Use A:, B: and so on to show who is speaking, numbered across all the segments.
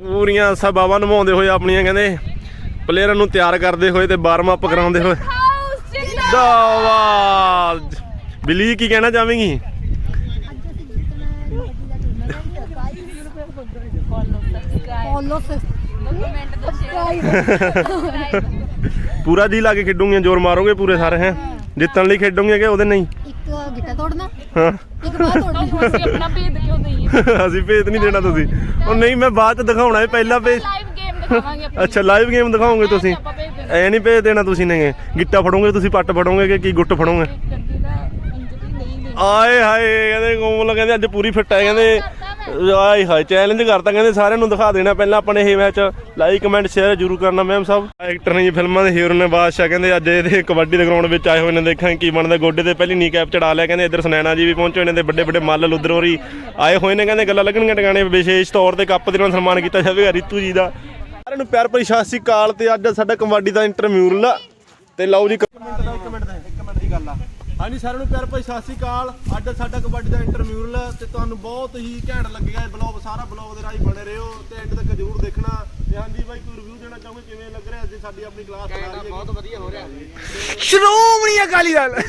A: ਪੂਰੀਆਂ ਸਭਾਵਾਂ ਨਿਭਾਉਂਦੇ ਹੋਏ ਆਪਣੀਆਂ ਕਹਿੰਦੇ ਪਲੇਅਰਾਂ ਨੂੰ ਤਿਆਰ ਕਰਦੇ ਹੋਏ ਤੇ ਵਾਰਮ ਅਪ ਕਰਾਉਂਦੇ ਹੋਏ। ਦਾਵਾਦ ਬਿਲੀ ਕੀ ਕਹਿਣਾ ਚਾਹਵੇਂਗੀ? ਪੂਰਾ ਜੀ ਲਾ ਕੇ ਖੇਡੂਗੀਆਂ ਜ਼ੋਰ ਮਾਰੋਗੇ ਪੂਰੇ ਸਾਰੇ ਹੈ? ਜਿੱਤਣ ਲਈ ਖੇਡੋਗੇ ਕਿ ਉਹਦੇ ਨਹੀਂ?
B: ਇੱਕ ਗਿੱਟਾ ਤੋੜਨਾ?
A: ਹਾਂ।
B: ਇੱਕ ਬਾਹ ਤੋੜਨੀ
C: ਅਸੀਂ ਆਪਣਾ ਭੇਦ ਕਿਉਂ ਦਈਏ?
A: ਅਸੀਂ ਭੇਤ ਨਹੀਂ ਦੇਣਾ ਤੁਸੀਂ। ਉਹ ਨਹੀਂ ਮੈਂ ਬਾਅਦ ਚ ਦਿਖਾਉਣਾ ਹੈ। ਪਹਿਲਾਂ ਭੇਜ
C: ਲਾਈਵ ਗੇਮ ਦਿਖਾਵਾਂਗੇ ਆਪਣੀ।
A: ਅੱਛਾ ਲਾਈਵ ਗੇਮ ਦਿਖਾਓਗੇ ਤੁਸੀਂ?
C: ਆਪਾਂ ਭੇਜ ਦੇਣਾ।
A: ਐ ਨਹੀਂ ਭੇਜ ਦੇਣਾ ਤੁਸੀਂ ਨੇ ਗਿੱਟਾ ਫੜੋਗੇ ਤੁਸੀਂ ਪੱਟ ਫੜੋਗੇ ਕਿ ਕੀ ਗੁੱਟ ਫੜੋਗੇ?
C: ਗੱਡੀ ਦਾ ਇੰਜਰੀ ਨਹੀਂ ਦੇ
A: ਆਏ ਹਾਏ ਕਹਿੰਦੇ ਕੋਮਲ ਕਹਿੰਦੇ ਅੱਜ ਪੂਰੀ ਫਿੱਟ ਹੈ ਕਹਿੰਦੇ ਆਏ ਹਾਏ ਚੈਲੰਜ ਕਰਤਾ, ਕਹਿੰਦੇ ਸਾਰਿਆਂ ਨੂੰ ਦਿਖਾ ਦੇਣਾ ਪਹਿਲਾਂ ਆਪਣੇ ਇਹ ਮੈਚ ਲਾਈਕ ਕਮੈਂਟ ਸ਼ੇਅਰ ਜ਼ਰੂਰ ਕਰਨਾ ਮੈਮ ਸਾਹਿਬ। ਐਕਟਰ ਨੇ ਜੀ ਫਿਲਮਾਂ ਦੇ ਹੀਰੋ ਨੇ ਬਾਦਸ਼ਾਹ, ਕਹਿੰਦੇ ਅੱਜ ਇਹਦੇ ਕਬੱਡੀ ਦੇ ਗਰਾਊਂਡ ਵਿੱਚ ਆਏ ਹੋਏ ਨੇ, ਦੇਖਾਂ ਕੀ ਬਣਦਾ। ਗੋਡੇ ਤੇ ਪਹਿਲੀ ਨੀ ਕੈਪ ਚੜਾ ਲਿਆ, ਕਹਿੰਦੇ ਇੱਧਰ ਸੁਨੈਣਾ ਜੀ ਵੀ ਪਹੁੰਚੇ ਹੋਏ ਨੇ, ਤੇ ਵੱਡੇ ਵੱਡੇ ਮੱਲ ਲੁੱਦਰ ਹੋਰੀ ਆਏ ਹੋਏ ਨੇ, ਕਹਿੰਦੇ ਗੱਲਾਂ ਲੱਗਣਗੀਆਂ ਟਿਕਾਣੇ, ਵਿਸ਼ੇਸ਼ ਤੌਰ ਤੇ ਕੱਪ ਦੇ ਨਾਲ ਸਨਮਾਨ ਕੀਤਾ ਜਾਵੇਗਾ ਰਿਤੂ ਜੀ ਦਾ। ਸਾਰਿਆਂ ਨੂੰ ਪਿਆਰ ਭਰੀ ਸਤਿ ਸ਼੍ਰੀ ਅਕਾਲ, ਤੇ ਅੱਜ ਸਾਡਾ ਕਬੱਡੀ ਦਾ ਇੰਟਰਵਿਊ ਲਾ ਤੇ ਲਓ ਜੀ, ਇੱਕ ਮਿੰਟ ਦਾ, ਇੱਕ ਮਿੰਟ ਦੀ ਗੱਲ ਆ। ਹਾਂਜੀ ਸਾਰਿਆਂ ਨੂੰ ਪਿਆਰ ਭਰੀ ਸਤਿ ਸ਼੍ਰੀ ਅਕਾਲ। ਅੱਜ ਸਾਡਾ ਕਬੱਡੀ ਦਾ ਇੰਟਰਵਿਊ ਲਾ ਤੇ ਤੁਹਾਨੂੰ ਬਹੁਤ ਹੀ ਘੈਂਟ ਲੱਗੇਗਾ ਇਹ ਬਲੌਗ ਸਾਰਾ ਬਲੌਗ ਦੇ ਰਾਹੀਂ ਬਣੇ ਰਹੋ ਤੇ ਐਂਡ ਤੱਕ ਜ਼ਰੂਰ ਦੇਖਣਾ। ਤੇ ਹਾਂਜੀ ਬਾਈ ਕੋਈ ਰਿਵਿਊ ਦੇਣਾ ਚਾਹੋਗੇ? ਕਿਵੇਂ ਲੱਗ ਰਿਹਾ ਅੱਜ ਸਾਡੀ ਆਪਣੀ ਕਲਾਸ ਬਣਾ ਰਹੀ ਹੈ? ਬਹੁਤ ਵਧੀਆ ਹੋ ਰਿਹਾ।
D: ਸ਼੍ਰੋਮਣੀ ਅਕਾਲੀ ਦਲ।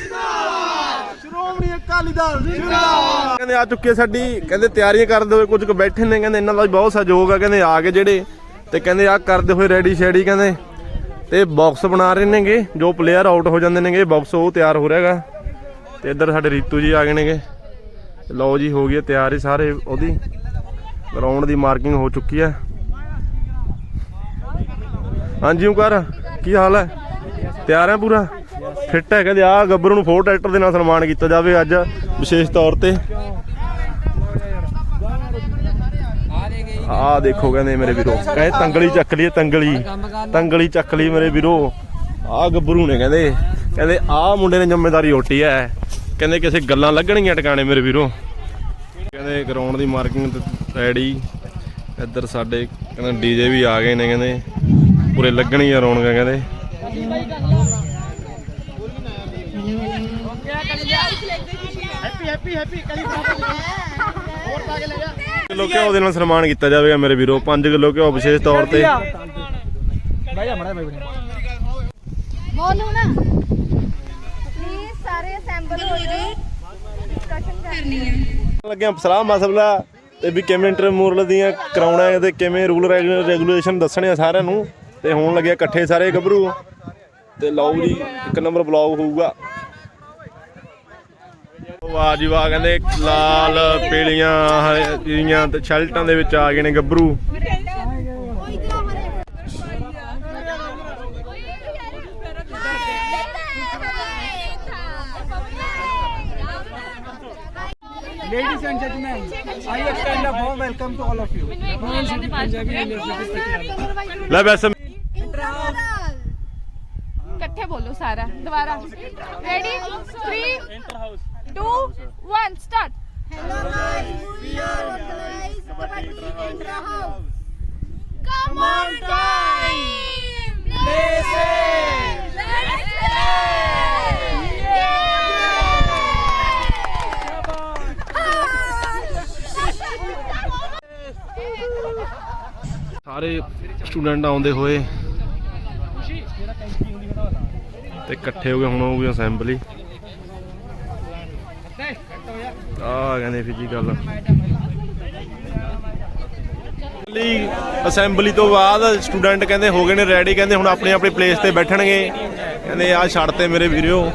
A: ਸ਼੍ਰੋਮਣੀ ਅਕਾਲੀ ਦਲ ਜਿੰਦਾਬਾਦ। ਕਹਿੰਦੇ ਆ ਚੁੱਕੇ ਸਾਡੀ ਕਹਿੰਦੇ ਤਿਆਰੀਆਂ ਕਰਦੇ ਹੋਏ ਕੁਝ ਕੁ ਬੈਠੇ ਨੇ ਕਹਿੰਦੇ ਇਹਨਾਂ ਦਾ ਵੀ ਬਹੁਤ ਸਹਿਯੋਗ ਆ ਕਹਿੰਦੇ ਆ ਕੇ ਜਿਹੜੇ। ਤੇ ਕਹਿੰਦੇ ਆ ਕਰਦੇ ਹੋਏ ਰੈਡੀ ਸ਼ੈਡੀ ਕਹਿੰਦੇ। ਤੇ ਬਾਕਸ ਬਣਾ ਰਹੇ ਨੇਗੇ ਜੋ ਪਲੇਅਰ ਆਊਟ ਹੋ ਜਾਂਦੇ ਨੇਗੇ ਬਾਕਸ ਉਹ ਤਿਆਰ ਹੋ ਰਿਹਾਗਾ। ਤੇ ਇੱਧਰ ਸਾਡੇ ਰੀਤੂ ਜੀ ਆ ਗਏ ਨੇਗੇ। ਲਓ ਜੀ, ਹੋ ਗਈ ਹੈ ਤਿਆਰ ਹੀ ਸਾਰੇ ਉਹਦੀ। ਗਰਾਊਂਡ ਦੀ ਮਾਰਕਿੰਗ ਹੋ ਚੁੱਕੀ ਹੈ। ਹਾਂਜੀ ਓਂਕਾਰ ਕੀ ਹਾਲ ਹੈ? ਤਿਆਰ ਹੈ ਪੂਰਾ? ਫਿੱਟ ਹੈ, ਕਹਿੰਦੇ ਆ ਗੱਭਰੂ ਨੂੰ ਫੋਰ ਟਰੈਕਟਰ ਦੇ ਨਾਲ ਸਨਮਾਨ ਕੀਤਾ ਜਾਵੇ ਅੱਜ, ਵਿਸ਼ੇਸ਼ ਤੌਰ ਤੇ। ਆ ਦੇਖੋ ਕਹਿੰਦੇ ਮੇਰੇ ਵੀਰੋ, ਕਹਿੰਦੇ ਤੰਗਲੀ ਚੱਕ ਲਈ ਤੰਗਲੀ। ਤੰਗਲੀ ਚੱਕ ਲਈ ਮੇਰੇ ਵੀਰੋ। ਆ ਗੱਭਰੂ ਨੇ ਕਹਿੰਦੇ। ਕਹਿੰਦੇ ਆ ਮੁੰਡੇ ਨੇ ਜ਼ਿੰਮੇਵਾਰੀ ਓਟੀ ਹੈ। ਕਹਿੰਦੇ ਕਿਸੇ ਗੱਲਾਂ ਲੱਗਣਗੀਆਂ ਟਿਕਾਣੇ ਮੇਰੇ ਵੀਰੋ। ਕਹਿੰਦੇ ਗਰਾਊਂਡ ਦੀ ਮਾਰਕਿੰਗ ਰੈਡੀ ਇੱਧਰ ਸਾਡੇ ਕਹਿੰਦੇ ਡੀਜੇ ਵੀ ਆ ਗਏ ਨੇ ਕਹਿੰਦੇ। ਪੂਰੇ ਲੱਗਣਗੀਆਂ ਰੌਣਕਾਂ ਕਹਿੰਦੇ। ਕਿਲੋ ਘਿਓ ਦੇ ਨਾਲ ਸਨਮਾਨ ਕੀਤਾ ਜਾਵੇਗਾ ਮੇਰੇ ਵੀਰੋ। 5 ਕਿਲੋ ਘਿਓ ਵਿਸ਼ੇਸ਼ ਤੌਰ ਤੇ।
D: ਬਾਈ ਜਾ ਮੜਾ ਬਾਈ ਬਣੇ
B: ਬੋਲੋ ਨਾ। ਅਸੈਂਬਲ ਕਰਨੀ ਹੈ
A: ਲੱਗਿਆ ਸਲਾਹ ਮਸਲਾ ਤੇ ਵੀ ਕਿਵੇਂ ਇੰਟਰਮੂਰਲ ਦੀਆਂ ਕਰਾਉਣਾ ਹੈ ਤੇ ਕਿਵੇਂ ਰੂਲ ਰੈਗੂਲੇਸ਼ਨ ਦੱਸਣੇ ਆ ਸਾਰਿਆਂ ਨੂੰ ਤੇ ਹੋਣ ਲੱਗਿਆ ਇਕੱਠੇ ਸਾਰੇ ਗੱਭਰੂ। ਤੇ ਲਓ ਜੀ, ਇੱਕ ਨੰਬਰ ਬਲੌਗ ਹੋਊਗਾ। ਵਾਹ ਜੀ ਵਾਹ ਕਹਿੰਦੇ ਲਾਲ, ਪੀਲੀਆਂ, ਹਰੀਆਂ ਤੇ ਸ਼ਰਟਾਂ ਦੇ ਵਿੱਚ ਆ ਗਏ ਨੇ ਗੱਭਰੂ। ਲੈ ਵੈਸੇ
C: ਇਕੱਠੇ ਬੋਲੋ ਸਾਰਾ ਦੁਬਾਰਾ ready 3 2 1 start
B: Hello guys, we are organized Kabaddi Intra House.
C: Come on time
D: Play safe.
C: Let's play
A: ਸਾਰੇ ਸਟੂਡੈਂਟ ਆਉਂਦੇ ਹੋਏ ਤੇ ਇਕੱਠੇ ਹੋ ਗਏ, ਹੁਣ ਹੋਊਗੀ ਅਸੈਂਬਲੀ। ਆ ਕਹਿੰਦੇ ਫਿਜ਼ੀਕਲ ਲਈ ਅਸੈਂਬਲੀ ਤੋਂ ਬਾਅਦ ਸਟੂਡੈਂਟ ਕਹਿੰਦੇ ਹੋ ਗਏ ਨੇ ਰੈਡੀ ਕਹਿੰਦੇ ਹੁਣ ਆਪਣੇ ਆਪਣੇ ਪਲੇਸ ਤੇ ਬੈਠਣਗੇ। ਕਹਿੰਦੇ ਆ ਛੱਡ ਤੇ ਮੇਰੇ ਵੀਰਿਓ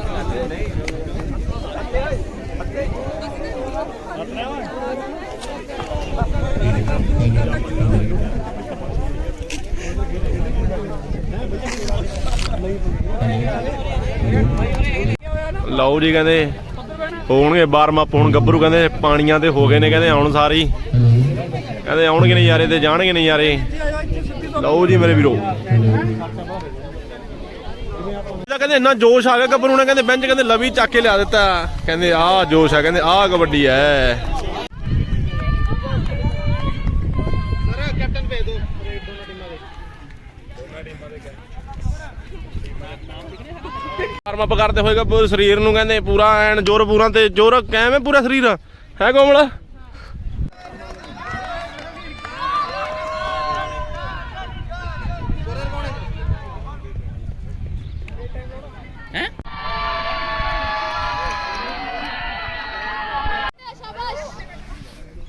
A: ਲਓ ਜੀ ਕਹਿੰਦੇ। ਹੋਣਗੇ ਵਾਰਮ ਅਪ ਹੁਣ ਗੱਭਰੂ ਕਹਿੰਦੇ, ਪਾਣੀਆਂ ਤੇ ਹੋ ਗਏ ਨੇ ਕਹਿੰਦੇ ਆਉਣ ਸਾਰੀ। ਕਹਿੰਦੇ ਆਉਣਗੇ ਨਜ਼ਾਰੇ ਤੇ ਜਾਣਗੇ ਨਜ਼ਾਰੇ ਲਓ ਜੀ ਮੇਰੇ ਵੀਰੋ। ਇਹਦਾ ਕਹਿੰਦੇ ਇੰਨਾ ਜੋਸ਼ ਆ ਗਿਆ ਗੱਭਰੂ ਨੇ, ਕਹਿੰਦੇ ਬੈਂਚ ਕਹਿੰਦੇ ਲਵੀ ਚੱਕ ਕੇ ਲਿਆ ਦਿੱਤਾ। ਕਹਿੰਦੇ ਆਹ ਜੋਸ਼ ਆ, ਕਹਿੰਦੇ ਆਹ ਕਬੱਡੀ ਐ ਵਾਰਮ ਅਪ ਕਰਦੇ ਹੋਏਗਾ ਪੂਰੇ ਸਰੀਰ ਨੂੰ ਕਹਿੰਦੇ ਪੂਰਾ ਐਨ ਜ਼ੋਰ ਪੂਰਾ ਤੇ ਜ਼ੋਰ ਕਾਇਮ ਹੈ ਪੂਰਾ ਸਰੀਰ? ਹੈ ਕੋਮਲ?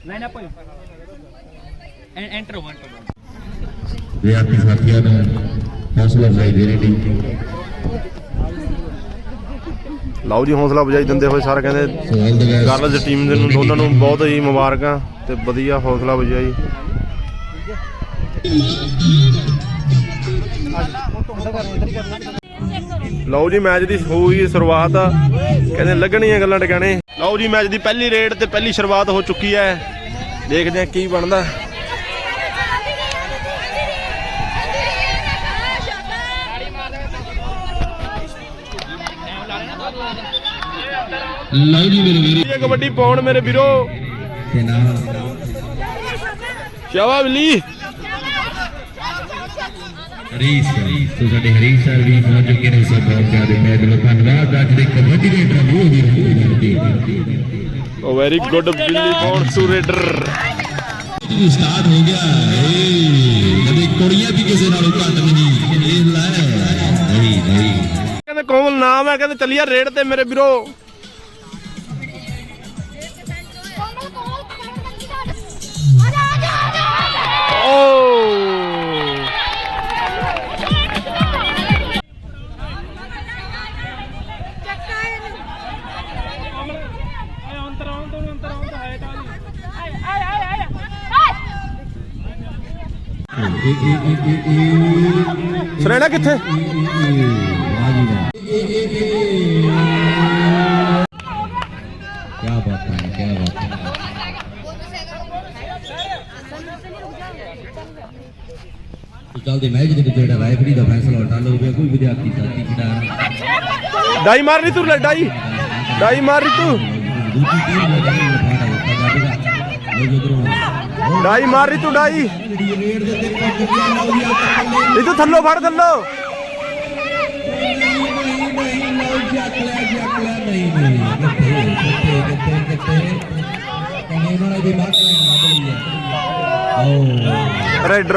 E: ਲਾਈਨ ਅਪ ਹੋਇਓ ਐਂਟਰ ਵਨ ਟੂ ਵਿਦਿਆਰਥੀ ਸਾਥੀਆਂ ਨੂੰ ਹੌਸਲਾ ਅਫਜ਼ਾਈ ਦੇ ਰਹੀ ਟੀਮ
A: ਲਓ ਜੀ, ਹੌਸਲਾ ਵਜਾਈ ਦਿੰਦੇ ਹੋਏ ਸਾਰੇ ਕਹਿੰਦੇ ਗਰਲਜ਼ ਟੀਮ ਦੇ ਨੂੰ, ਦੋਨਾਂ ਨੂੰ ਬਹੁਤ ਹੀ ਮੁਬਾਰਕਾਂ ਤੇ ਵਧੀਆ ਹੌਸਲਾ ਵਜਾਈ ਲਓ ਜੀ, ਮੈਚ ਦੀ ਹੋਈ ਸ਼ੁਰੂਆਤ। ਕਹਿੰਦੇ ਲੱਗਣੀਆਂ ਗੱਲਾਂ ਟਿਕਾਣੇ। ਲਓ ਜੀ, ਮੈਚ ਦੀ ਪਹਿਲੀ ਰੇਡ ਤੇ ਪਹਿਲੀ ਸ਼ੁਰੂਆਤ ਹੋ ਚੁੱਕੀ ਹੈ। ਦੇਖਦੇ ਹਾਂ ਕੀ ਬਣਦਾ।
E: ਲਓ ਜੀ ਮੇਰੇ ਵੀਰੇ।
A: ਇਹ ਕਬੱਡੀ ਪਾਉਣ ਮੇਰੇ ਵੀਰੋ।
E: ਤੇ ਨਾਲ
A: ਸ਼ਾਬਾ ਬਿੱਲੀ।
E: ਹਰੀਸ਼ ਸੋ ਸਾਡੇ ਹਰੀਸ਼ ਸਰ ਵੀ ਪਹੁੰਚ ਚੁੱਕੇ ਨੇ ਸੋ ਬਹੁਤ ਜ਼ਿਆਦਾ ਮੈਂ ਦਿਲੋਂ ਧੰਨਵਾਦ ਅੱਜ ਦੇ ਕਬੱਡੀ ਦੇ ਇੰਟਰਵਿਊ ਦੀ ਰਹੀ
A: ਓ ਵੈਰੀ ਗੁੱਡ ਬਿੱਲੀ ਪਾਉਣ ਟੂ ਰੇਡਰ
E: ਸਟਾਰਟ ਹੋ ਗਿਆ ਏ ਕਦੇ ਕੁੜੀਆਂ ਵੀ ਕਿਸੇ ਨਾਲੋਂ ਘੱਟ ਨਹੀਂ ਇਹ ਲੈ। ਨਹੀਂ ਨਹੀਂ।
A: ਕਹਿੰਦੇ ਕੋਮਲ ਨਾਮ ਹੈ ਕਹਿੰਦੇ ਚੱਲੀਆ ਰੇਡ ਤੇ ਮੇਰੇ ਵੀਰੋ। ਓ ਸਰੇਣਾ ਕਿੱਥੇ?
E: ਕੱਲ ਦੇ ਮੈਚ ਦੇ ਵਿੱਚ ਜਿਹੜਾ ਰਾਇਫਰੀ ਦਾ ਫੈਸਲਾ ਉਲਟਾ ਹੋ ਗਿਆ ਕੋਈ ਵਿਦਿਆਰਥੀ ਸਾਥੀ ਖਿਡਾਰਨ
A: ਡਾਈ ਮਾਰ ਲਈ ਤੂੰ ਲੈ ਡਾਈ। ਡਾਈ ਮਾਰ ਲਈ ਤੂੰ ਡਾਈ ਮਾਰ ਲਈ ਤੂੰ ਡਾਈ ਇਹ ਤੂੰ ਥੱਲੋਂ ਫੜ ਥੱਲੋਂ।
E: ਨਹੀਂ ਨਹੀਂ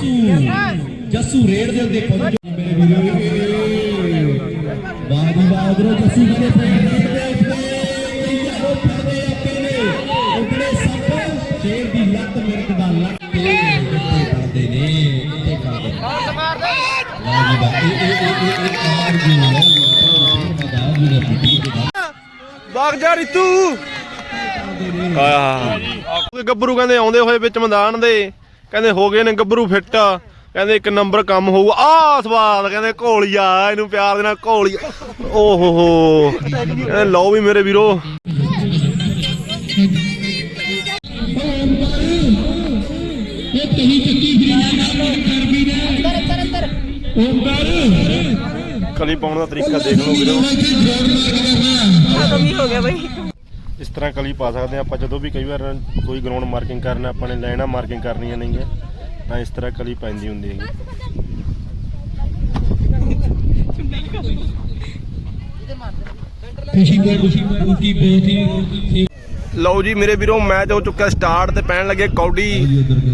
E: ਜੱਸੂ ਜੱਸੂ ਰੇਡ ਦੇ ਉੱਤੇ ਪਹੁੰਚ ਮੇਰੇ ਵੀਰੋ ਵਾਹ ਜੀ ਵਾਹ ਉਧਰੋਂ ਜੱਸੂ ਕਹਿੰਦੇ ਪੈਰ ਦੇ ਉੱਤੇ ਯਾਰੋ ਫੜਦੇ ਆਪੇ ਨੇ। ਉਗੜੇ ਸੱਪ ਸ਼ੇਰ ਦੀ ਲੱਤ ਮਿਰਕ ਦਾ ਲੱਕ ਤੇ ਕਿੱਥੇ ਕਰਦੇ ਨੇ। ਕਿੱਥੇ ਕਰਦੇ ਵਾਹ ਜੀ ਵਾਹ। ਇਹ ਇਹ ਇਹ ਇਹ ਇਹ ਕਮਾਲ ਦੀ ਹੈ ਮਦਾਰ ਜੀ ਨੇ ਫੁੱਟੀ ਦੇ ਬਾਅਦ
A: ਬਾਗ ਜਾ ਰਿਤੂ। ਆਹ। ਗੱਭਰੂ ਕਹਿੰਦੇ ਆਉਂਦੇ ਹੋਏ ਵਿੱਚ ਮੈਦਾਨ ਦੇ। ਕਹਿੰਦੇ ਹੋ ਗਏ ਨੇ ਗੱਭਰੂ ਫਿੱਟ। ਕਹਿੰਦੇ ਇੱਕ ਨੰਬਰ ਕੰਮ ਹੋਊ। ਆਹ ਸਵਾਦ ਕਹਿੰਦੇ ਘੋਲੀਆ ਇਹਨੂੰ ਪਿਆਰ ਦੇ ਨਾਲ ਘੋਲੀਆ। ਓਹੋ ਹੋ ਕਹਿੰਦੇ ਲਓ ਵੀ ਮੇਰੇ ਵੀਰੋ।
E: ਇਹ ਕਹੀ ਚੱਕੀ ਫਰੀ ਨਾਲ ਕਰ ਵੀ ਨੇ ਅੰਦਰ ਅੰਦਰ ਓਮਕਾਰ
A: ਕਲੀ ਪਾਉਣ ਦਾ ਤਰੀਕਾ ਦੇਖ ਲਓ ਵੀਰੋ। ਇਸ ਤਰ੍ਹਾਂ ਕਲੀ ਪਾ ਸਕਦੇ ਹਾਂ ਆਪਾਂ ਜਦੋਂ ਵੀ ਕਈ ਵਾਰ ਕੋਈ ਗਰਾਊਂਡ ਮਾਰਕਿੰਗ ਕਰਨਾ ਆਪਾਂ ਨੇ ਲਾਈਨਾਂ ਮਾਰਕਿੰਗ ਕਰਨੀਆਂ ਨਹੀਂ ਹੈ ਤਾਂ ਇਸ ਤਰ੍ਹਾਂ ਕਲੀ ਪੈਂਦੀ ਹੁੰਦੀ
E: ਖੁਸ਼ੀ ਬਹੁਤ ਹੀ
A: ਲਓ ਜੀ ਮੇਰੇ ਵੀਰੋ ਮੈਚ ਹੋ ਚੁੱਕਾ ਸਟਾਰਟ ਤੇ ਪੈਣ ਲੱਗੇ ਕੌਡੀ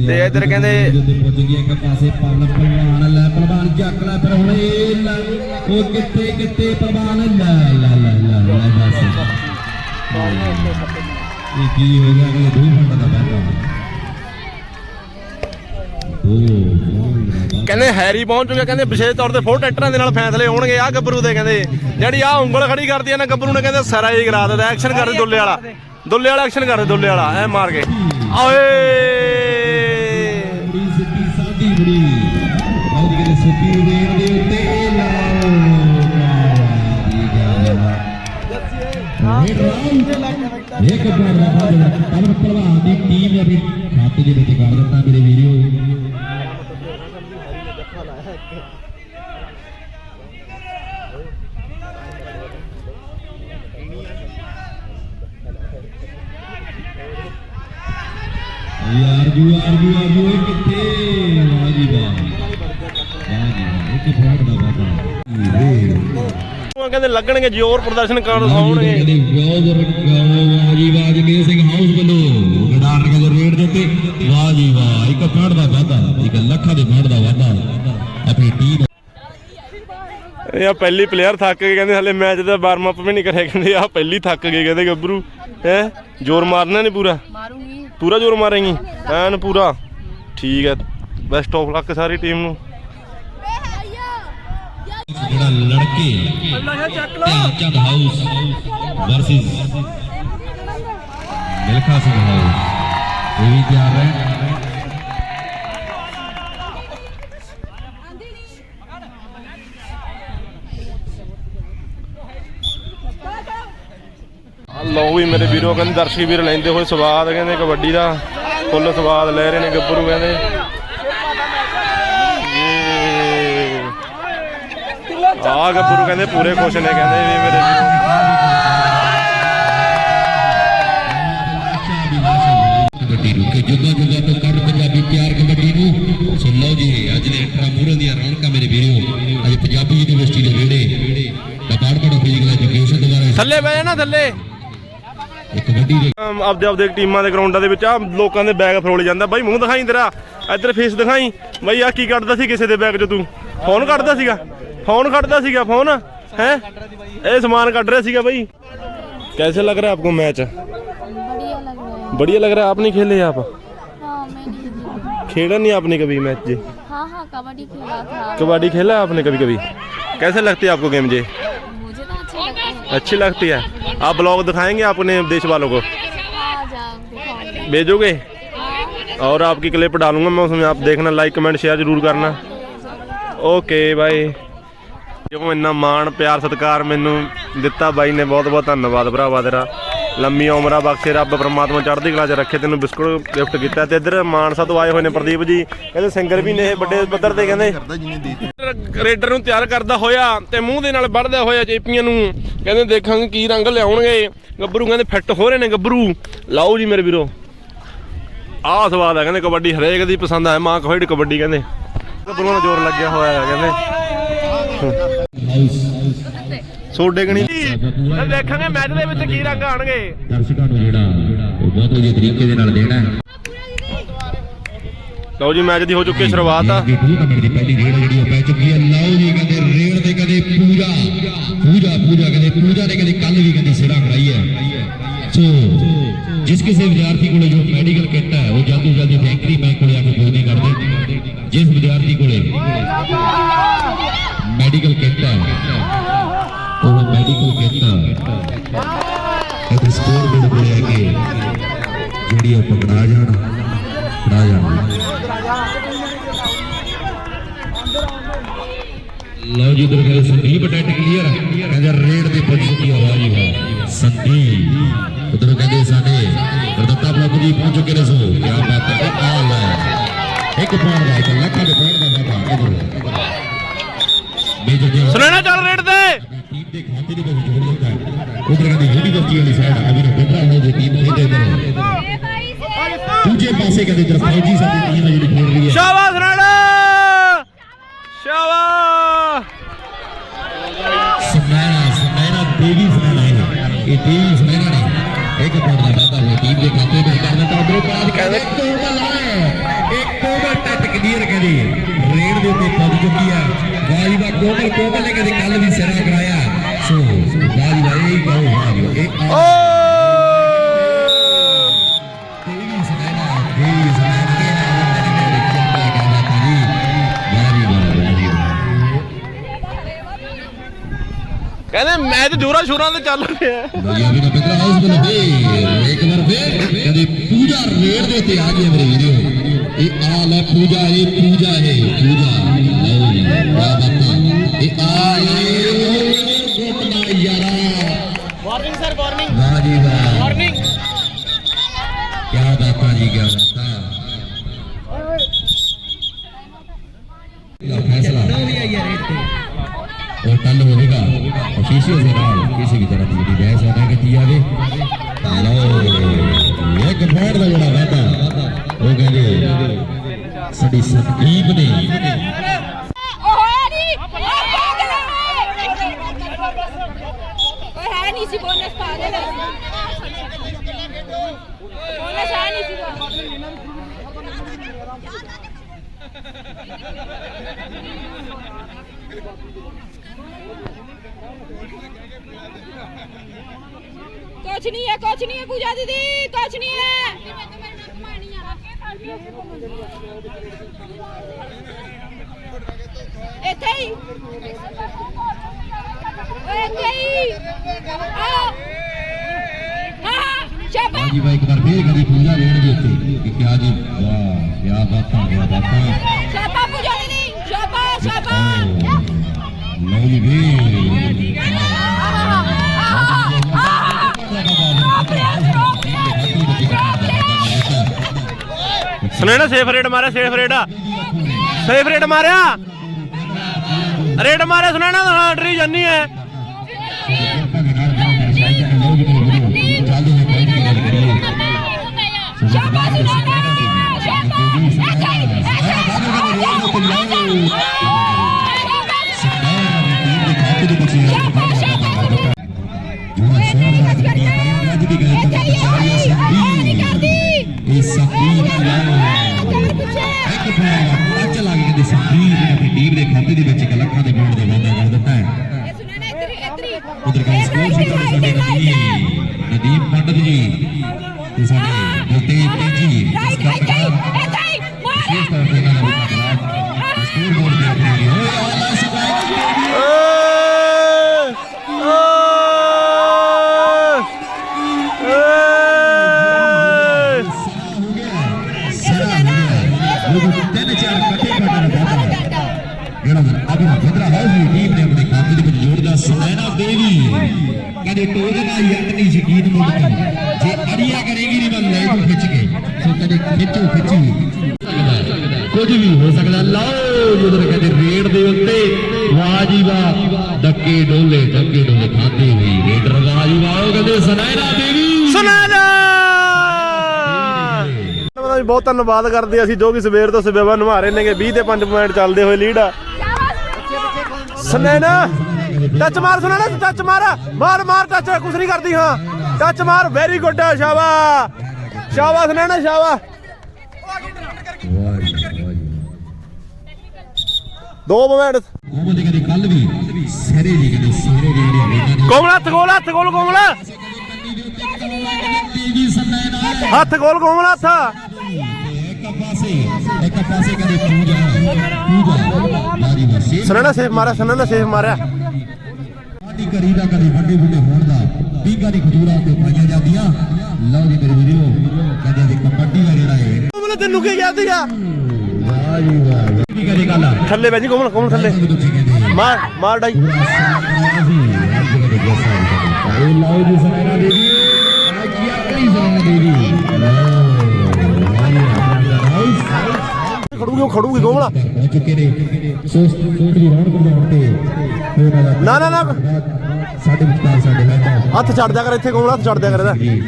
A: ਤੇ ਇੱਧਰ ਕਹਿੰਦੇ
E: ਪੁੱਜ ਗਿਆ ਇੱਕ ਪਾਸੇ ਪਲ ਪਹਿਲਵਾਨ ਲੈ ਪਹਿਲਵਾਨ ਜੱਕ ਲੈ ਫਿਰ ਹੁਣ ਇਹ ਉਹ ਕਿੱਥੇ ਕਿੱਥੇ ਪਹਿਲਵਾਨ ਲੈ ਲੈ ਲੈ ਲੈ ਬਸ ਇਹ ਕੀ ਹੋ ਗਿਆ ਕਿ ਦੋ ਘੰਟਾ ਦਾ ਬੈਠਾ
A: ਕਹਿੰਦੇ ਹੈਰੀ ਪਹੁੰਚ ਚੁੱਕਿਆ ਕਹਿੰਦੇ ਵਿਸ਼ੇਸ਼ ਤੌਰ ਤੇ ਫੋਰ ਟਰੈਕਟਰਾਂ ਦੇ ਨਾਲ ਫੈਸਲੇ ਹੋਣਗੇ ਆ ਗੱਭਰੂ ਦੇ ਕਹਿੰਦੇ, ਜਿਹੜੀ ਆ ਉਂਗਲ ਖੜੀ ਕਰਦੀ ਆ ਨਾ ਗੱਭਰੂ ਨੇ ਕਹਿੰਦੇ ਸਾਰਾ ਹੀ ਕਰਾ ਦਿੰਦਾ ਐਕਸ਼ਨ ਕਰ ਦੇ ਦੁੱਲੇ ਵਾਲਾ ਦੁੱਲੇ ਵਾਲਾ ਐਕਸ਼ਨ ਕਰ ਦੁੱਲੇ ਵਾਲਾ, ਐ ਮਾਰ ਕੇ। ਓਏ!
E: ਰਾਉਂਡ ਇੱਕ
A: ਲੱਗਣਗੇ ਜ਼ੋਰ ਪ੍ਰਦਰਸ਼ਨ ਕਰਨ ਦਿਖਾਉਣਗੇ
E: ਕਦੇ ਗੋਦਰ ਵਾਹ ਜੀ ਵਾਹ ਜੀ ਮੇਰੇ ਸਿੰਘ ਹਾਊਸ ਵੱਲੋਂ ਗਡਾਰ ਕੇ ਰੇਡ ਦੇ ਉੱਤੇ ਵਾਹ ਜੀ ਵਾਹ ਇੱਕ ਫਰਾਡ ਦਾ ਵਾਦਾ ਇੱਕ ਲੱਖਾਂ ਦੇ ਫਰਾਡ ਦਾ ਵਾਦਾ ਆਪਣੀ ਟੀਮ
A: ਇਹ ਆ ਪਹਿਲੀ ਪਲੇਅਰ ਥੱਕ ਗਏ ਕਹਿੰਦੇ ਹਲੇ ਮੈਚ ਦਾ ਵਾਰਮ ਅਪ ਵੀ ਨਹੀਂ ਕਰਿਆ ਕਹਿੰਦੇ ਆ ਪਹਿਲੀ ਥੱਕ ਗਏ ਕਹਿੰਦੇ ਗੱਭਰੂ ਹੈ ਜ਼ੋਰ ਮਾਰਨਾ ਨਹੀਂ ਪੂਰਾ
C: ਮਾਰੂੰਗੀ
A: ਪੂਰਾ ਜ਼ੋਰ ਮਾਰੇਂਗੀ ਐਨ ਪੂਰਾ ਠੀਕ ਹੈ ਬੈਸਟ ਆਫ ਲੱਕ ਸਾਰੀ ਟੀਮ ਨੂੰ
E: ਜਿਹੜਾ ਲੜਕੇ Dhyan house versus Milkha Singh house ਇਹ ਵੀ ਤਿਆਰ ਹੈ।
A: ਲਓ ਵੀ ਮੇਰੇ ਵੀਰੋ, ਕਹਿੰਦੇ ਦਰਸ਼ਕ ਵੀਰ ਲੈਂਦੇ ਹੋਏ ਸਵਾਦ, ਕਹਿੰਦੇ ਕਬੱਡੀ ਦਾ ਫੁੱਲ ਸਵਾਦ ਲੈ ਰਹੇ ਨੇ ਗੱਭਰੂ, ਕਹਿੰਦੇ। ਆ ਗੱਭਰੂ ਕਹਿੰਦੇ ਪੂਰੇ ਖੁਸ਼ ਨੇ ਕਹਿੰਦੇ ਵੀ ਮੇਰੇ ਵੀਰੋ
E: ਕਬੱਡੀ ਨੂੰ ਕਿ ਜੁਗਾ ਜੁਗਾ ਤੋਂ ਕਰ ਪੰਜਾਬੀ ਪਿਆਰ ਕਬੱਡੀ ਨੂੰ। ਸੋ ਲਓ ਜੀ ਅੱਜ ਦੇ ਇੰਟਰਾ ਮੂਹਰੋਂ ਦੀਆਂ ਰੌਣਕਾਂ ਮੇਰੇ ਵੀਰੋ ਅੱਜ ਪੰਜਾਬੀ ਯੂਨੀਵਰਸਿਟੀ ਦੇ ਵਿਹੜੇ ਡਿਪਾਰਟਮੈਂਟ ਆਫ ਫਿਜ਼ੀਕਲ ਐਜੂਕੇਸ਼ਨ ਦੁਆਰਾ
A: ਥੱਲੇ ਬਹਿ ਜਾਣਾ ਥੱਲੇ।
E: ਇਹ ਕਬੱਡੀ ਦੇ
A: ਅਮ ਆਪਦੇ ਆਪਦੇ ਟੀਮਾਂ ਦੇ ਗਰਾਊਂਡਾਂ ਦੇ ਵਿੱਚ ਆ ਲੋਕਾਂ ਦੇ ਬੈਗ ਫਰੋਲੇ ਜਾਂਦਾ। ਬਾਈ ਮੂੰਹ ਦਿਖਾਈ ਤੇਰਾ ਇੱਧਰ ਫੇਸ ਦਿਖਾਈ। ਬਾਈ ਆ ਕੀ ਕੱਢਦਾ ਸੀ ਕਿਸੇ ਦੇ ਬੈਗ 'ਚੋਂ ਤੂੰ? ਫੋਨ ਕੱਢਦਾ ਸੀਗਾ? ਫੋਨ ਕੱਢਦਾ ਸੀਗਾ ਫੋਨ ਹੈ ਇਹ ਸਮਾਨ ਕੱਢ ਰਿਹਾ ਸੀਗਾ ਬਾਈ कैसे लग रहा है आपको मैच
B: बढ़िया लग रहा है
A: बढ़िया लग रहा है आप नहीं खेले आप
B: हाँ मैं नहीं खेली।
A: खेला नहीं आपने कभी मैच जी
B: हाँ हाँ कबड्डी खेला था
A: कबड्डी खेला आपने कभी कभी कैसे लगती है आपको गेम जी
B: मुझे तो अच्छे लगते हैं
A: अच्छी लगती है आप ब्लॉग दिखाएंगे अपने देश वालों को
B: हाँ जाओ दिखाओगे
A: भेजोगे
B: हाँ
A: और आपकी क्लिप डालूंगा मैं उसमें आप देखना लाइक कमेंट शेयर जरूर करना ਓਕੇ ਬਾਈ ਜੋ ਇੰਨਾ ਮਾਣ, ਪਿਆਰ, ਸਤਿਕਾਰ ਮੈਨੂੰ ਦਿੱਤਾ ਬਾਈ ਨੇ। ਬਹੁਤ ਬਹੁਤ ਧੰਨਵਾਦ ਭਰਾਵਾ ਤੇਰਾ। ਲੰਮੀ ਉਮਰਾਂ ਬਖਸ਼ੇ ਰੱਬ, ਪ੍ਰਮਾਤਮਾ ਚੜ੍ਹਦੀ ਕਲਾ 'ਚ ਰੱਖੇ। ਤੈਨੂੰ ਬਿਸਕੁਟ ਗਿਫਟ ਕੀਤਾ। ਤੇ ਇੱਧਰ ਮਾਨਸਾ ਤੋਂ ਆਏ ਹੋਏ ਨੇ ਪ੍ਰਦੀਪ ਜੀ। ਕਹਿੰਦੇ ਸਿੰਗਰ ਵੀ ਨੇ ਇਹ ਵੱਡੇ ਪੱਧਰ ਤੇ, ਕਹਿੰਦੇ। ਰੇਡਰ ਨੂੰ ਤਿਆਰ ਕਰਦਾ ਹੋਇਆ ਤੇ ਮੂੰਹ ਦੇ ਨਾਲ ਵੱਢਦਾ ਹੋਇਆ ਚੇਪੀਆਂ ਨੂੰ। ਕਹਿੰਦੇ ਦੇਖਾਂਗੇ ਕੀ ਰੰਗ ਲਿਆਉਣਗੇ। ਗੱਭਰੂ ਕਹਿੰਦੇ ਫਿੱਟ ਹੋ ਰਹੇ ਨੇ ਗੱਭਰੂ। ਲਾਓ ਜੀ ਮੇਰੇ ਵੀਰੋ। ਆਹ ਸਵਾਦ ਹੈ ਕਹਿੰਦੇ ਕਬੱਡੀ ਹਰੇਕ ਦੀ ਪਸੰਦ ਹੈ ਮਾਂ ਖੇਡ ਕਬੱਡੀ ਕਹਿੰਦੇ। ਗੱਭਰੂਆਂ ਦਾ ਜ਼ੋਰ ਲੱਗਿਆ ਹੋਇਆ ਹੈ ਕਹਿੰਦੇ। ਸੋਡੇ ਗਣੀ ਦੇਖਾਂਗੇ ਮੈਚ ਦੇ ਵਿੱਚ ਕੀ ਰੰਗ ਆਣਗੇ।
E: ਦਰਸ਼ਕਾਂ ਨੂੰ ਜਿਹੜਾ ਉਹ ਬਹੁਤ ਵਧੀਆ ਤਰੀਕੇ ਦੇ ਨਾਲ ਦੇਣਾ ਹੈ।
A: ਲਓ ਜੀ ਮੈਚ ਦੀ ਹੋ ਚੁੱਕੀ ਸ਼ੁਰੂਆਤ। ਆ
E: ਅੱਗੇ 2 ਨੰਬਰ ਦੀ ਪਹਿਲੀ ਰੇਡ ਜਿਹੜੀ ਉਹ ਪੈ ਚੁੱਕੀ ਹੈ। ਲਓ ਜੀ ਕਹਿੰਦੇ ਰੇਡ ਦੇ ਕਦੇ ਪੂਜਾ। ਪੂਜਾ ਪੂਜਾ ਕਹਿੰਦੇ ਪੂਜਾ ਨੇ ਕਦੇ ਕੱਲ ਵੀ ਕਹਿੰਦੇ ਸਿਰਾ ਖੜਾਈ ਹੈ। ਸੋ ਜਿਸ ਕਿਸੇ ਵਿਦਿਆਰਥੀ ਕੋਲੇ ਜੋ ਮੈਡੀਕਲ ਕਿੱਟ ਹੈ ਉਹ ਜਲਦੀ ਤੋਂ ਜਲਦੀ ਬੈਂਕਰੀ ਬੈਂਕ ਕੋਲੇ ਆ ਕੇ ਕਰਦੇ ਜਿਸ ਵਿਦਿਆਰਥੀ ਕੋਲੇ ਮੈਡੀਕਲ ਕਿੱਟ ਹੈ ਉਹ ਮੈਡੀਕਲ ਕਿੱਟ ਅਤੇ ਸਟੋਰ ਬਿਲਡ ਕੋਲੇ ਆ ਕੇ ਜਿਹੜੀ ਉਹ ਪਕੜਾ ਜਾਣ ਪਕੜਾ ਜਾਣ ਲਓ ਜੀ ਉਧਰ ਕਹਿੰਦੇ ਸੰਦੀਪ ਅਟੈਂਟ ਕਲੀਅਰ ਕਹਿੰਦੇ ਰੇਡ ਦੇ ਪੁੱਜ ਚੁੱਕੀ ਆਵਾਜ਼ ਹੀ ਸੰਦੀਪ ਉਧਰ ਕਹਿੰਦੇ ਸਾਡੇ ਗੁਰਦੱਤਾ ਬਾਬੂ ਜੀ ਪਹੁੰਚ ਚੁੱਕੇ ਨੇ ਸੋ ਕੀ ਬਾਤ ਹੈ ਆ ਲੈ ਇੱਕ ਪੁਆਇੰਟ ਦਾ ਇੱਕ ਲੱਖਾਂ ਦੇ ਪੁਆਇੰਟ ਦਾ ਵਾਧਾ ਇਧਰ ਮੇਜਰ ਜੀ
A: ਸੁਣਨਾ ਚੱਲ ਰੇਡ ਤੇ।
E: ਟੀਮ ਦੇ ਖਾਤੇ ਦੇ ਵਿੱਚ ਜੋੜ ਦਿੱਤਾ ਉਧਰ ਕਹਿੰਦੇ ਯੂਨੀਵਰਸਿਟੀ ਵਾਲੀ ਸਾਈਡ ਆ ਵੀਰ ਬਿੰਦਰਾ ਹੋ ਦੀ ਟੀਮ ਖੇਡੇ ਇਧਰ ਦੂਜੇ ਪਾਸੇ ਕਹਿੰਦੇ ਇਧਰ ਫੌਜੀ ਸਾਡੀ ਟੀਮ ਹੈ ਜਿਹੜੀ ਖੇਡ ਰਹੀ ਹੈ।
A: ਸ਼ਾਬਾਸ਼ ਸੁਣਨਾ ਸ਼ਾਬਾਸ਼।
E: ਕਹਿੰਦੇ ਰੇਡ ਦੇ ਉੱਤੇ ਪਹੁੰਚ ਚੁੱਕੀ ਹੈ ਵਾਜੀ ਦਾ ਕੋਮਲ ਕੋਮਲ ਨੇ ਕਹਿੰਦੇ ਕੱਲ ਵੀ ਸਿਰਾ ਕਰਾਇਆ। ਸੋ ਦਾ ਇਹ ਗਾਉ ਵਾਜੀ ਇਹ ਕੇ ਨਾਮ ਦੇ ਚੰਗਾ ਕਹਿੰਦਾ ਵਾਹ
A: ਮੈਚ ਜੋਰਾ ਸ਼ੋਰਾਂ ਤੇ ਚੱਲ ਰਿਹਾ
E: ਵਧੀਆ ਵੀ ਨਾ ਪਿੰਦਰ ਹਾਊਸ ਬਣ ਫੇਰ ਇੱਕ ਵਾਰ ਫੇਰ ਕਦੇ ਪੂਜਾ ਰੇਡ ਦੇ ਉੱਤੇ ਆ ਹੈ ਮੇਰੇ ਵੀਡੀਓ। ਇਹ ਆ ਲੈ ਪੂਜਾ ਇਹ ਪੂਜਾ ਹੈ ਪੂਜਾ। ਜੀ ਵਾਹ ਬਾਤਾਂ ਇਹ ਆ ਇਹ ਗੋਟਨਾ ਯਾਰਾ ਵਾਰਨਿੰਗ ਸਰ ਵਾਰਨਿੰਗ ਵਾਹ ਜੀ ਵਾਹ। ਵਾਰਨਿੰਗ ਕੀ ਬਾਤਾਂ ਜੀ ਕੀ ਬਾਤਾਂ। ਦਾ ਫੈਸਲਾ। ਹੋਵੇਗਾ ਅਫੀਸ਼ੀਅਲ ਦੇ ਨਾਲ ਕਿਸੇ ਵੀ ਤਰ੍ਹਾਂ ਦੀ ਜਿਹੜੀ ਬਹਿਸ ਨਾ ਕੀਤੀ ਜਾਵੇ ਲਓ ਇੱਕ ਪੁਆਇੰਟ ਦਾ ਜਿਹੜਾ ਵਾਧਾ ਉਹ ਕਹਿੰਦੇ ਸਾਡੀ ਸੰਦੀਪ ਨੇ
C: ਨਹੀਂ ਸੀ ਬੋਨਸ ਪਾ ਦੇ ਬੋਨਸ ਹੈ ਨਹੀਂ ਸੀ ਕੁਛ ਨਹੀਂ ਹੈ ਕੁਛ ਨਹੀਂ ਹੈ ਪੂਜਾ ਦੀਦੀ ਕੁਛ ਨਹੀਂ ਹੈ। ਇੱਥੇ ਹੀ। ਇੱਥੇ ਹੀ। ਹਾਂ ਸ਼ਾਬਾਸ਼।
E: ਹਾਂਜੀ ਬਾਈ ਇੱਕ ਵਾਰ ਫੇਰ ਕਰੀ ਪੂਜਾ ਦੇ ਉੱਤੇ। ਕਿ ਕਿਆ ਜੀ ਵਾਹ ਕਿਆ ਬਾਤਾਂ ਕਿਆ ਬਾਤਾਂ।
C: ਸ਼ਾਬਾਸ਼ ਪੁਜਾਰੀ ਦੀ ਸ਼ਾਬਾਸ਼ ਸ਼ਾਬਾਸ਼।
E: ਲਓ ਜੀ ਵੀ
A: ਸੁਣਿਆ ਸੇਫ ਰੇਡ ਮਾਰਿਆ ਸੇਫ ਰੇਡ ਸੇਫ ਰੇਡ ਮਾਰਿਆ ਰੇਡ ਮਾਰਿਆ ਸੁਣਿਆ ਨਾ ਹਾਂ ਡਰੀ ਜਾਨੀ ਹੈ
C: ਸ਼ਾਬਾਸ਼ ਸੁਣਾਣਾ ਸ਼ਾਬਾਸ਼ ਇੱਥੇ ਹੀ
E: ਕੇ ਉਧਰ ਸਕੋਰ ਸ਼ੀਟਰ ਸਾਡੇ ਨਦੀਮ ਨਦੀਮ ਪੰਡਤ ਜੀ। ਤੇ ਸਾਡੇ ਤਿੰਨ ਚਾਰ ਕੱਟੇ ਕੱਟਣ ਦਾ ਜਿਹੜਾ ਅਭੀ ਭਦਰਾ ਹਾਊਸ ਦੀ ਟੀਮ ਨੇ ਆਪਣੇ ਖਾਤੇ ਦੇ ਵਿੱਚ ਜੋੜਦਾ ਸੁਨੈਣਾ ਦੇਵੀ। ਕਹਿੰਦੇ ਟੋਰੇ ਦਾ ਯੱਟ ਨਹੀਂ ਯਕੀਨ ਮੁੱਕਦੀ ਜੇ ਅੜੀਆ ਕਰੇਗੀ ਨਹੀਂ ਬੰਦ ਲੈ ਤੂੰ ਖਿੱਚ ਕੇ ਸੋ ਕਹਿੰਦੇ ਖਿੱਚੋ ਖਿੱਚੀ ਕੁਝ ਵੀ ਹੋ ਸਕਦਾ ਲਓ ਜਦੋਂ ਕਹਿੰਦੇ ਰੇਡ ਦੇ ਉੱਤੇ ਵਾਹ ਜੀ ਵਾਹ ਡੱਕੇ ਡੋਲੇ ਡੱਕੇ ਡੋਲੇ ਖਾਦੇ ਹੋਈ ਰੇਡਰ ਵਾਹ ਜੀ ਵਾਹ ਉਹ ਕਹਿੰਦੇ ਸੁਨੈਣਾ ਦੇਵੀ
A: ਸੁਨੈਣਾ ਦਾ ਵੀ ਬਹੁਤ ਧੰਨਵਾਦ ਕਰਦੇ ਅਸੀਂ, ਜੋ ਕਿ ਸਵੇਰ ਤੋਂ ਸਵੇਵਾ ਨਿਭਾ ਰਹੇ ਨੇਗੇ। 20 ਤੇ 5 ਪੁਆਇੰਟ ਚੱਲਦੇ ਹੋਏ ਲੀਡ ਆ। ਸੁਨੈਣਾ ਟੱਚ ਮਾਰ ਸੁਨੈਣਾ ਟੱਚ ਮਾਰ ਮਾਰ ਮਾਰ ਟੱਚ ਕੁਛ ਨਹੀਂ ਕਰਦੀ, ਹਾਂ। ਟੱਚ ਮਾਰ ਵੈਰੀ ਗੁੱਡ ਸ਼ਾਬਾ ਸ਼ਾਬਾ ਸੁਨੈਣਾ ਸ਼ਾਬਾ ਦੋ ਪੁਆਇੰਟ।
E: ਉਹ ਬੰਦੇ ਕਹਿੰਦੇ ਕੱਲ ਵੀ ਸਿਰੇ ਜੀ ਕਹਿੰਦੇ ਸਿਰੇ ਜੀ ਜਿਹੜੇ
A: ਕੋਮਲ, ਹੱਥ ਗੋਲ ਹੱਥ ਗੋਲ ਕੋਮਲ। ਹੱਥ ਗੋਲ ਕੋਮਲ, ਹੱਥ।
E: ਪੂਜਾ ਪੂਜਾ ਮਾਰੀ ਵਸੇ
A: ਸੁਨੈਣਾ ਸੇਫ ਮਾਰਿਆ। ਸੇਫ
E: ਸਾਡੀ ਕਰੀ ਦਾ ਕਦੇ ਵੱਡੇ ਵੱਡੇ ਹੋਣ ਦਾ ਪੀਂਘਾਂ ਦੀ ਖਜੂਰਾਂ ਤੇ ਪਾਈਆਂ ਜਾਂਦੀਆਂ। ਲਓ ਜੀ ਮੇਰੇ ਵੀਰੋ ਕਹਿੰਦੇ ਜੀ ਕਬੱਡੀ ਦਾ ਜਿਹੜਾ ਹੈ
A: ਕੋਮਲ ਤੈਨੂੰ ਕੀ ਗਿਆ ਸੀਗਾ
E: ਵਾਹ ਜੀ ਵਾਹ ਕੀ ਕਰੇ ਗੱਲ
A: ਥੱਲੇ ਬੈ ਜੀ ਕੋਮਲ ਕੋਮਲ ਥੱਲੇ। ਮਾਰ ਮਾਰ ਡਾਈ।
E: ਲਾਓ ਜੀ ਸਨਾਰਾ ਦੇਵੀ। ਆ ਕੀ ਆਪਣੀ ਸਨਾਰਾ ਦੇਵੀ?
A: ਖੜੂਗੀ ਖੜੂਗੀ ਕੋਮਲ
E: ਪਹੁੰਚ ਚੁੱਕੇ ਨੇ।
A: ਨਾ ਨਾ
E: ਸਾਡੇ ਵਿਚਕਾਰ ਸਾਡੇ
A: ਹੱਥ ਛੱਡ ਦਿਆ ਕਰ ਇੱਥੇ ਕੋਮਲ ਹੱਥ ਛੱਡ ਦਿਆ ਕਰ ਇਹਦਾ।
E: ਜੀ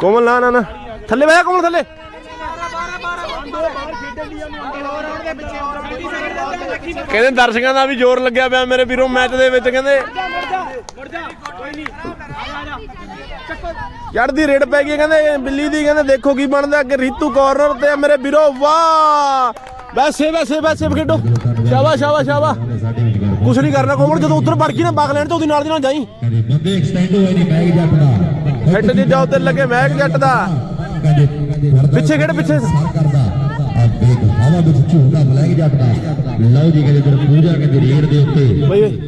A: ਕੋਮਲ ਨਾ ਨਾ ਨਾ। ਥੱਲੇ ਬਹਿ ਜਾ ਕੋਮਲ ਥੱਲੇ। ਕਹਿੰਦੇ ਦਰਸ਼ਕਾਂ ਦਾ ਵੀ ਜ਼ੋਰ ਲੱਗਿਆ ਪਿਆ ਮੇਰੇ ਵੀਰੋ ਮੈਚ ਦੇ ਵਿੱਚ ਕਹਿੰਦੇ। ਚੜਦੀ ਰੇਡ ਪੈ ਗਈ ਕਹਿੰਦੇ ਬਿੱਲੀ ਦੀ ਕਹਿੰਦੇ ਦੇਖੋ ਕੀ ਬਣਦਾ ਅੱਗੇ ਰੀਤੂ ਕਾਰਨਰ ਤੇ ਮੇਰੇ ਵੀਰੋ ਵਾਹ! ਵੈਸੇ ਵੈਸੇ ਵੈਸੇ ਖੇਡੋ। ਸ਼ਾਬਾਸ਼ ਸ਼ਾਬਾਸ਼ ਸ਼ਾਬਾਸ਼।
E: ਸਾਡੇ ਵਿਚਕਾਰ
A: ਕੁਛ ਨਹੀਂ ਕਰਨਾ ਕੋਮਲ ਜਦੋਂ ਉੱਧਰ ਵੜ ਗਈ ਨਾ ਬਾਗ ਲੈਣ ਤੇ ਉਹਦੀ ਨਾਲ ਦੀ ਨਾਲ ਜਾਈ।
E: ਬੰਦੇ ਐਕਸਟੈਂਡ ਹੋਏ ਨੇ ਬੈਗ ਜੱਟ ਦਾ
A: ਹੈਡ ਦੀ ਜਾ ਉੱਤੇ ਲੱਗੇ ਮਹਿਕ ਜੱਟ ਦਾ। ਪਿੱਛੇ ਖੇਡ, ਪਿੱਛੇ।
E: ਹਵਾ ਵਿੱਚ ਝੂਟਾ ਬਲੈਕ ਜੱਟ ਦਾ ਲਓ ਜੀ ਕਹਿੰਦੇ ਜਦੋਂ ਪੂਜਾ ਕਹਿੰਦੇ ਰੇਡ ਦੇ ਉੱਤੇ।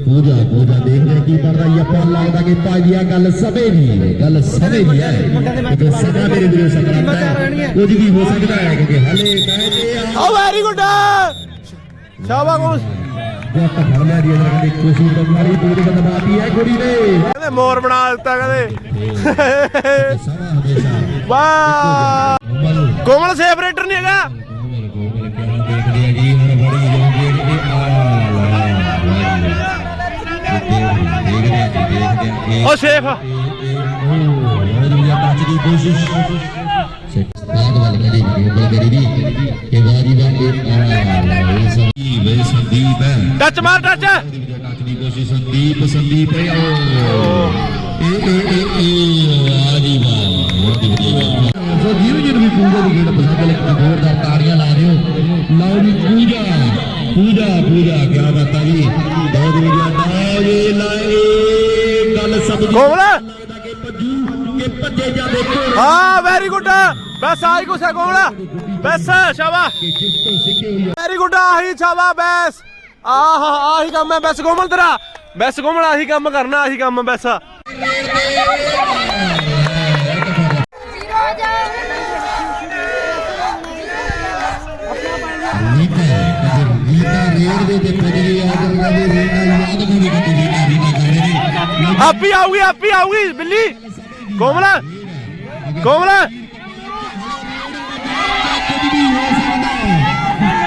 E: ਪੂਜਾ ਪੂਜਾ ਦੇਖਦੇ ਕੀ ਬਣਦਾ ਨੂੰ ਲੱਗਦਾ ਕਿ ਭਾਈ ਆ ਗੱਲ ਸਭੇ ਦੀ ਹੈ ਗੱਲ ਸਭੇ ਦੀ ਹੈ। ਕਿਉਂਕਿ ਸਦਾ ਮੇਰੇ ਵੀਰੋ ਸਕਰਾਤਾ ਹੈ ਕੁਝ ਵੀ ਹੋ ਸਕਦਾ ਹੈ ਕਿਉਂਕਿ ਹਲੇ ਮੈਚ ਇਹ ਆ।
A: ਵੈਰੀ ਗੁੱਡ ਸ਼ਾਬਾਸ਼।
E: ਜੱਟ ਫੜ ਲਿਆ ਇਹਨਾਂ ਕਹਿੰਦੇ ਕੋਸ਼ਿਸ਼ ਤਾਂ ਮਾਰੀ ਦੂਰ ਬੰਦਵਾਤੀ ਹੈ ਕੁੜੀ ਨੇ।
A: ਕਹਿੰਦੇ ਮੋਰ ਬਣਾ ਦਿੱਤਾ ਕਹਿੰਦੇ। ਵਾਹ।
E: ਕੋਮਲ
A: ਸੇਫਰੇਟਰ ਨਹੀਂ ਹੈਗਾ।
E: ਦੇਖਦੇ ਆ ਜੀ ਹੁਣ ਬੜੀ ਜਾਂਦੀ ਹੈ ਜੀ, ਆ
A: ਸੇਫ
E: ਉਹ ਦੂਜਾ ਟੱਚ ਦੀ ਕੋਸ਼ਿਸ਼ ਬਾਗ ਵੱਲ ਕਰੀ ਗੋਲ ਕਰੀ ਦੀ ਇਹ ਵਾਰੀ ਦਾ ਇਹ ਇਹ ਸੰਦੀਪ ਹੈ
A: ਟੱਚ ਮਾਰ ਟੱਚ
E: ਟੱਚ ਦੀ ਕੋਸ਼ਿਸ਼ ਸੰਦੀਪ ਸੰਦੀਪ ਹੈ ਓ ਇਹ ਇਹ ਇਹ ਇਹ ਆ ਜੀ ਵਾਹ ਬਹੁਤ ਹੀ ਵਧੀਆ। ਸੋ ਜਿਹਨੂੰ ਜਿਹਨੂੰ ਵੀ ਪੂਜਾ ਦੀ ਗੇੜ ਪਸੰਦ ਲੱਗੇ ਜ਼ੋਰਦਾਰ ਤਾੜੀਆਂ ਲਾ ਦਿਓ। ਲਓ ਜੀ ਪੂਜਾ ਪੂਜਾ ਪੂਜਾ ਕੀ ਬਾਤ ਹੈ ਜੀ। ਬਹੁਤ ਵਧੀਆ ਲਓ ਜੀ ਲਾਏ ਗੱਲ
A: ਕੋਮਲ
E: ਲੱਗਦਾ ਕਿ ਭੱਜੂ ਕਿ ਭੱਜੇ ਜਾਂਦੇ ਘੋੜੇ।
A: ਹਾਂ ਵੈਰੀ ਗੁੱਡ ਬਸ ਕੁਛ ਹੈ ਸ਼ਾਬਾ
E: ਹੋਈ
A: ਵੈਰੀ ਗੁੱਡ ਆਹੀ ਸ਼ਾਬਾ ਬਸ। ਆਹ ਆਹੀ ਕੰਮ ਹੈ ਬਸ ਕੋਮਲ ਤੇਰਾ। ਬਸ ਕੋਮਲ ਆਹੀ ਕੰਮ ਕਰਨਾ ਆਹੀ ਕੰਮ ਬਸ।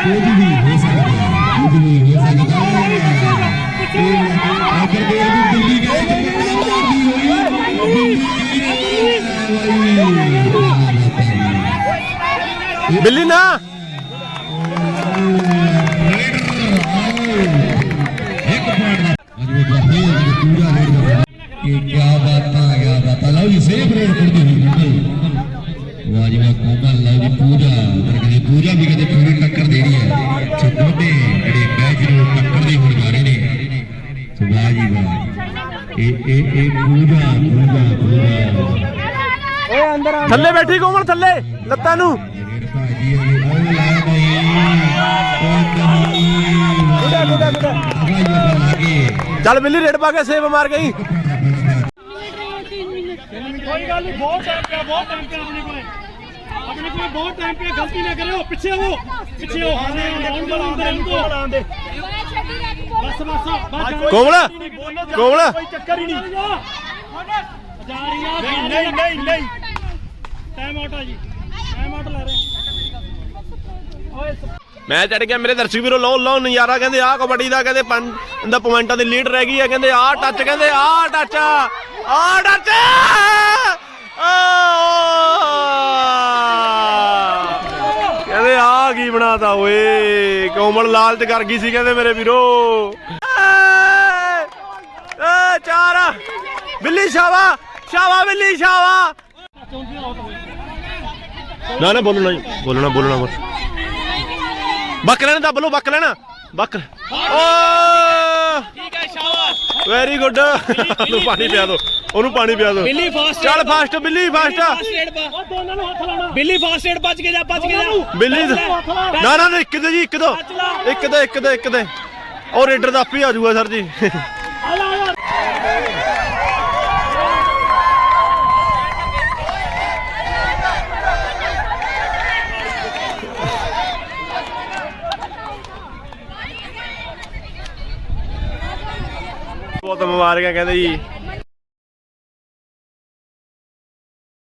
E: ਰੇਡ ਦੇ ਤੇ ਪੁੱਜ ਗਈ ਆ ਜਰਗਾ ਦੇ ਰੀਤਾ
D: ਓਏ ਅੰਦਰ ਆ
A: ਥੱਲੇ ਬੈਠੀ ਕੋਮਲ ਥੱਲੇ ਲੱਤਾਂ ਨੂੰ ਚੱਲ ਬਿੱਲੀ ਰੇਡ ਪਾ ਕੇ ਸੇਵ ਮਾਰ ਗਈ
D: ਕੋਈ ਗੱਲ ਨਹੀਂ ਬਹੁਤ ਟਾਈਮ ਪਿਆ ਬਹੁਤ ਟਾਈਮ ਪਿਆ ਆਪਣੇ ਕੋਲੇ ਆਪਣੇ ਕੋਲੇ ਬਹੁਤ ਟਾਈਮ ਪਿਆ ਗਲਤੀ ਨਾ ਕਰਿਓ ਪਿੱਛੇ ਹੋ ਪਿੱਛੇ ਹੋ ਆਉਂਦੇ ਆਉਂਦੇ
B: ਬੋਲ
D: ਬਸ ਬਸ ਬਸ
A: ਕੋਮਲ ਕੋਮਲ
D: ਕੋਈ ਚੱਕਰ ਹੀ ਨਹੀਂ। ਜਾ ਰਹੀ ਆ ਨਹੀਂ ਨਹੀਂ ਨਹੀਂ। ਟਾਈਮ ਆਊਟ ਆ ਜੀ। ਟਾਈਮ ਆਊਟ ਲੈ ਰਹੇ ਓਏ
A: ਮੈਂ ਚੜ ਗਿਆ ਮੇਰੇ ਦਰਸ਼ਕ ਵੀਰੋ ਲਓ ਲਓ ਨਜ਼ਾਰਾ ਕਹਿੰਦੇ ਆਹ ਕਬੱਡੀ ਦਾ ਕਹਿੰਦੇ ਪੰਜ ਦਾ ਪੁਆਇੰਟਾਂ ਦੀ ਲੀਡ ਰਹਿ ਗਈ ਹੈ ਕਹਿੰਦੇ ਆਹ ਟੱਚ ਕਹਿੰਦੇ ਆਹ ਟੱਚ ਆਹ ਟੱਚ ਕਹਿੰਦੇ ਆਹ ਕੀ ਬਣਾਤਾ ਓਏ? ਕੋਮਲ ਲਾਲਚ ਕਰ ਗਈ ਸੀ ਕਹਿੰਦੇ ਮੇਰੇ ਵੀਰੋ। ਏ ਚਾਰ। ਬਿੱਲੀ ਸ਼ਾਵਾ ਸ਼ਾਵਾ ਬਿੱਲੀ ਸ਼ਾਵਾ ਨਾ ਨਾ, ਬੋਲਣਾ ਜੀ ਬੋਲਣਾ ਬੋਲਣਾ ਬੋਲ ਬੱਕ ਲੈਣਾ ਦੱਬ ਲੋ ਬੱਕ ਲੈਣਾ। ਬੱਕ। ਓ!
D: ਠੀਕ ਹੈ
A: ਵੈਰੀ ਗੁੱਡ ਉਹਨੂੰ ਪਾਣੀ ਪਿਆ ਦੋ। ਉਹਨੂੰ ਪਾਣੀ ਪਿਆ ਦੋ।
D: ਬਿੱਲੀ ਫਾਸਟ
A: ਚੱਲ ਫਾਸਟ ਬਿੱਲੀ ਫਾਸਟ।
D: ਉਹ ਦੋਨਾਂ ਨੂੰ ਹੱਥ ਲਾਉਣਾ ਬਿੱਲੀ ਫਾਸਟ ਰੇਡ ਬਚ ਕੇ ਜਾ ਬਚ ਕੇ ਜਾ।
A: ਬਿੱਲੀ ਨਾ ਨਾ ਨਾ ਇੱਕ ਦੇ ਜੀ ਇੱਕ ਦੋ। ਇੱਕ ਦੇ ਇੱਕ ਦੇ ਇੱਕ ਦੇ। ਉਹ ਰੇਡਰ ਦਾ ਆਪੇ ਆ ਜਾਊਗਾ ਸਰ ਜੀ। ਬਹੁਤ ਮੁਬਾਰਕਾਂ ਕਹਿੰਦੇ ਜੀ।